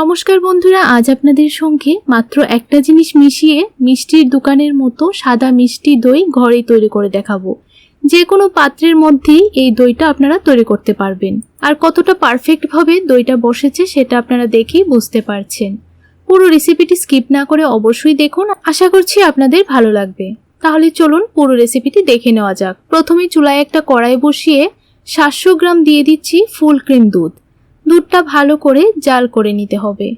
নমস্কার বন্ধুরা, আজ আপনাদের সঙ্গে মাত্র একটা জিনিস মিশিয়ে মিষ্টির দোকানের মতো সাদা মিষ্টি দই ঘরেই তৈরি করে দেখাবো। যে কোনো পাত্রের মধ্যেই এই দইটা আপনারা তৈরি করতে পারবেন। আর কতটা পারফেক্টভাবে দইটা বসেছে সেটা আপনারা দেখেই বুঝতে পারছেন। পুরো রেসিপিটি স্কিপ না করে অবশ্যই দেখুন, আশা করছি আপনাদের ভালো লাগবে। তাহলে চলুন পুরো রেসিপিটি দেখে নেওয়া যাক। প্রথমে চুলায় একটা কড়াই বসিয়ে সাতশো গ্রাম দিয়ে দিচ্ছি ফুল ক্রিম দুধ। দুধটা ভালো করে জাল করে নিতে হবে।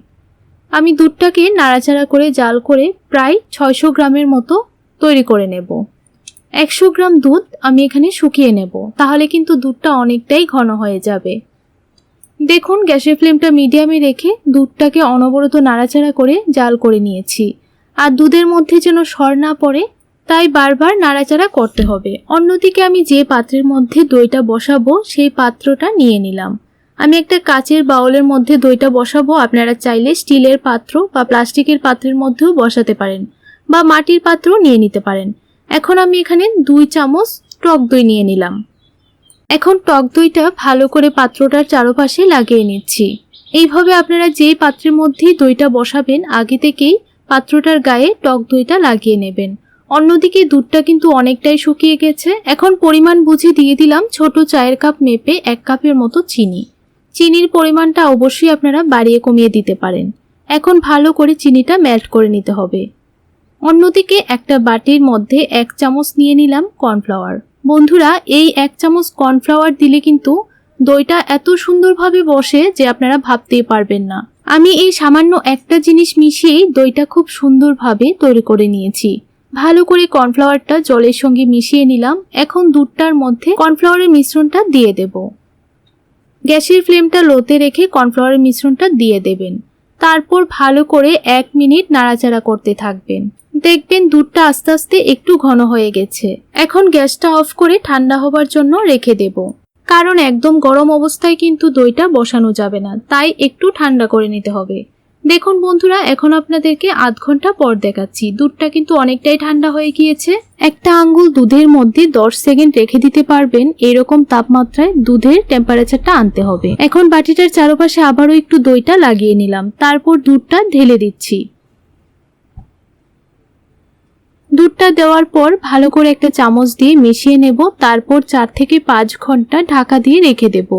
আমি দুধটাকে নাড়াচাড়া করে জাল করে প্রায় ছয়শো গ্রামের মতো তৈরি করে নেব। একশো গ্রাম দুধ আমি এখানে শুকিয়ে নেব, তাহলে কিন্তু দুধটা অনেকটাই ঘন হয়ে যাবে। দেখুন, গ্যাসের ফ্লেমটা মিডিয়ামে রেখে দুধটাকে অনবরত নাড়াচাড়া করে জাল করে নিয়েছি। আর দুধের মধ্যে যেন সর না পড়ে, তাই বারবার নাড়াচাড়া করতে হবে। অন্যদিকে আমি যে পাত্রের মধ্যে দইটা বসাবো, সেই পাত্রটা নিয়ে নিলাম। আমি একটা কাচের বাউলের মধ্যে দইটা বসাবো। আপনারা চাইলে স্টিলের পাত্র বা প্লাস্টিকের পাত্রের মধ্যেও বসাতে পারেন বা মাটির পাত্র নিয়ে নিতে পারেন। এখন আমি এখানে দুই চামচ টক দই নিয়ে নিলাম। এখন টক দইটা ভালো করে পাত্রটার চারপাশে লাগিয়ে নিচ্ছি। এইভাবে আপনারা যেই পাত্রের মধ্যেই দইটা বসাবেন, আগে থেকেই পাত্রটার গায়ে টক দইটা লাগিয়ে নেবেন। অন্যদিকে দুধটা কিন্তু অনেকটাই শুকিয়ে গেছে। এখন পরিমাণ বুঝে দিয়ে দিলাম ছোট চায়ের কাপ মেপে এক কাপের মতো চিনি। চিনির পরিমাণটা অবশ্যই আপনারা বাড়িয়ে কমিয়ে দিতে পারেন। এখন ভালো করে চিনিটা মেল্ট করে নিতে হবে। অন্যদিকে একটা বাটির মধ্যে এক চামচ নিয়ে নিলাম কর্নফ্লাওয়ার বন্ধুরা, এই এক চামচ কর্নফ্লাওয়ার দিলে কিন্তু দইটা এত সুন্দরভাবে বসে যে আপনারা ভাবতেই পারবেন না। আমি এই সামান্য একটা জিনিস মিশিয়েই দইটা খুব সুন্দরভাবে তৈরি করে নিয়েছি। ভালো করে কর্নফ্লাওয়ারটা জলের সঙ্গে মিশিয়ে নিলাম। এখন দুধটার মধ্যে কর্নফ্লাওয়ারের মিশ্রণটা দিয়ে দেব। গ্যাসের ফ্লেমটা লোতে রেখে কর্নফ্লাওয়ারের মিশ্রণটা দিয়ে দেবেন। তারপর ভালো করে এক মিনিট নাড়াচাড়া করতে থাকবেন। দেখবেন দুধটা আস্তে আস্তে একটু ঘন হয়ে গেছে। এখন গ্যাসটা অফ করে ঠান্ডা হবার জন্য রেখে দেব। কারণ একদম গরম অবস্থায় কিন্তু দইটা বসানো যাবে না, তাই একটু ঠান্ডা করে নিতে হবে। দেখুন বন্ধুরা, এখন আপনাদেরকে আধ ঘণ্টা পর দেখাচ্ছি। দুধটা কিন্তু অনেকটাই ঠান্ডা হয়ে গিয়েছে। একটা আঙ্গুল দুধের মধ্যে দশ সেকেন্ড রেখে দিতে পারবেন। এরকম তাপমাত্রায় দুধের টেম্পারেচারটা আনতে হবে। এখন বাটিটার চারপাশে আবারও একটু দইটা লাগিয়ে নিলাম। তারপর দুধটা ঢেলে দিচ্ছি। দুধটা দেওয়ার পর ভালো করে একটা চামচ দিয়ে মিশিয়ে নেব। তারপর চার থেকে পাঁচ ঘণ্টা ঢাকা দিয়ে রেখে দেবো।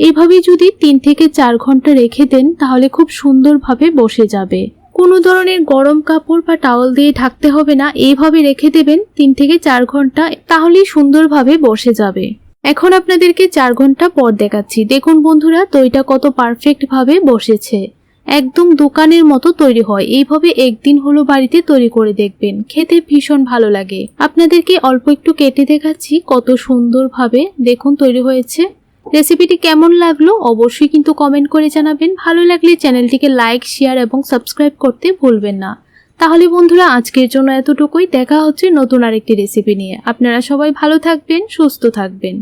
এইভাবে যদি তিন থেকে চার ঘণ্টা রেখে দেন, তাহলে খুব সুন্দরভাবে বসে যাবে। কোনো ধরনের গরম কাপড় বা টাওয়াল দিয়ে ঢাকতে হবে না এইভাবে রেখে দেবেন তিন থেকে চার ঘণ্টা, তাহলেই সুন্দরভাবে বসে যাবে। এখন আপনাদেরকে চার ঘণ্টা পর দেখাচ্ছি। দেখুন বন্ধুরা, দইটা কত পারফেক্ট ভাবে বসেছে। একদম দোকানের মতো তৈরি হয়। এইভাবে একদিন হলো বাড়িতে তৈরি করে দেখবেন। খেতে ভীষণ ভালো লাগে। আপনাদেরকে অল্প একটু কেটে দেখাচ্ছি কত সুন্দরভাবে। দেখুন, তৈরি হয়েছে। রেসিপিটি কেমন লাগল অবশ্যই কিন্তু কমেন্ট করে জানাবেন। ভালো লাগলে চ্যানেলটিকে লাইক শেয়ার এবং সাবস্ক্রাইব করতে ভুলবেন না। তাহলে বন্ধুরা, আজকের জন্য এতটুকুই। দেখা হচ্ছে নতুন আরেকটি রেসিপি নিয়ে। আপনারা সবাই ভালো থাকবেন, সুস্থ থাকবেন।